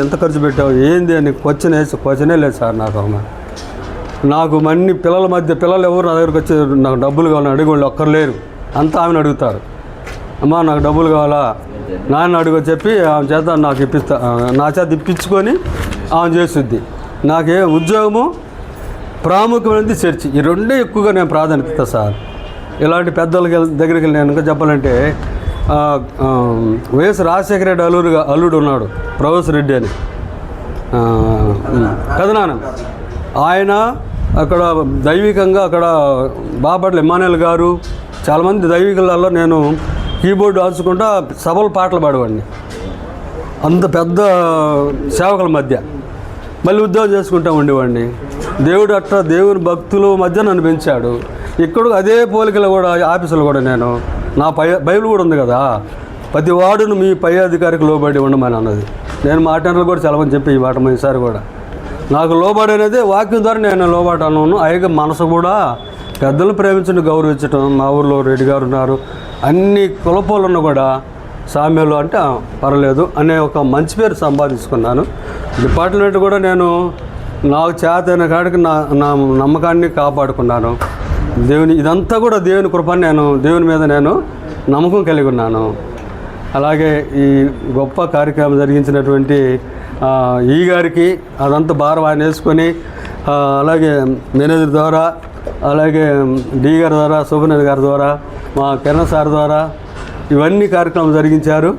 ఎంత ఖర్చు పెట్టావు? ఏంది అని క్వశ్చన్ వేసి క్వశ్చనే లేదు సార్ నాకు ఆమె నాకు మన్ని పిల్లల మధ్య పిల్లలు ఎవరు నా దగ్గరకు వచ్చి నాకు డబ్బులు కావాలని అడిగోళ్ళు ఒక్కరు లేరు. అంతా ఆమెను అడుగుతారు. అమ్మా నాకు డబ్బులు కావాలా? నాన్న అడుగు చెప్పి ఆమె చేత నాకు ఇప్పిస్తా నా చేత ఇప్పించుకొని ఆమె చేస్తుంది. నాకే ఉద్యోగము ప్రాముఖ్యమైనది చర్చి. ఈ రెండే ఎక్కువగా నేను ప్రాధాన్యత సార్. ఇలాంటి పెద్దలకి దగ్గరికి వెళ్ళి నేను ఇంకా చెప్పాలంటే వైఎస్ రాజశేఖర రెడ్డి అల్లుడు అల్లుడు ఉన్నాడు ప్రొఫెసర్ రెడ్డి అని. ఆ, కథనానం. ఆయన అక్కడ దైవికంగా అక్కడ బాపట్ల ఇమానుయల్ గారు చాలామంది దైవికులలో నేను కీబోర్డు ఆల్చుకుంటా సభలు పాటలు పాడేవాడిని. అంత పెద్ద సేవకుల మధ్య. మళ్ళీ ఉద్యోగం చేసుకుంటా ఉండేవాడిని. దేవుడు అట్లా దేవుని భక్తుల మధ్య నన్ను పెంచాడు. ఇక్కడ అదే పోలికలు కూడా ఆఫీసులు కూడా నేను నా పై బైబిల్ కూడా ఉంది కదా. ప్రతి వాడును మీ పై అధికారికి లోబడి ఉండమని అన్నది. నేను మా మాట్లాడాలి కూడా సెలవని చెప్పి ఈ మాట ఈసారి కూడా. నాకు లోబడి అనేది వాక్యం ద్వారా నేను లోబడ్డాను. అయ్యగా మనసు కూడా పెద్దలు ప్రేమించడం గౌరవించడం మా ఊర్లో రెడ్డి గారు ఉన్నారు. అన్ని కులపోలున్నా కూడా సామ్యాలు అంటే పర్లేదు అనే ఒక మంచి పేరు సంపాదించుకున్నాను. డిపార్ట్మెంట్ కూడా నేను నాకు చేతైన కాడికి నా నా నమ్మకాన్ని కాపాడుకున్నాను. దేవుని ఇదంతా కూడా దేవుని కృపని నేను దేవుని మీద నేను నమ్మకం కలిగి ఉన్నాను. అలాగే ఈ గొప్ప కార్యక్రమం జరిగించినటువంటి ఈ గారికి అదంతా భారం ఆయన వేసుకొని అలాగే మేనేజర్ ద్వారా అలాగే డి గారి ద్వారా సుబ్రహ్మణ్య గారి ద్వారా మా కిరణ్ సార్ ద్వారా ఇవన్నీ కార్యక్రమం జరిగించారు.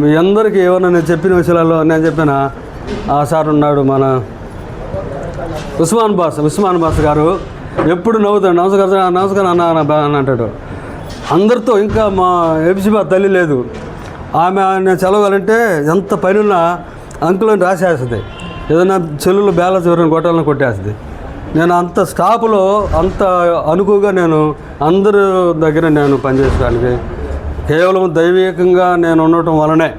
మీ అందరికీ ఏమన్నా నేను చెప్పిన విషయాలలో నేను చెప్పిన ఆ సార్ ఉన్నాడు మన ఉస్మాన్ బాస్ ఉస్మాన్ బాస్ గారు. ఎప్పుడు నవ్వుతాడు నమస్కారం నమస్కారం అన్న అన్న బా అని అంటాడు. అందరితో ఇంకా మా ఎబిసిబా తల్లి లేదు. ఆమె నేను చదవాలంటే ఎంత పనున్నా అంకులను రాసేస్తుంది. ఏదైనా చెల్లులు బ్యాలెన్స్ ఎవరైనా కొట్టాలని కొట్టేస్తుంది. నేను అంత స్టాఫ్లో అంత అనుకుగా నేను అందరి దగ్గర నేను పనిచేయడానికి కేవలం దైవికంగా నేను ఉండటం వలనే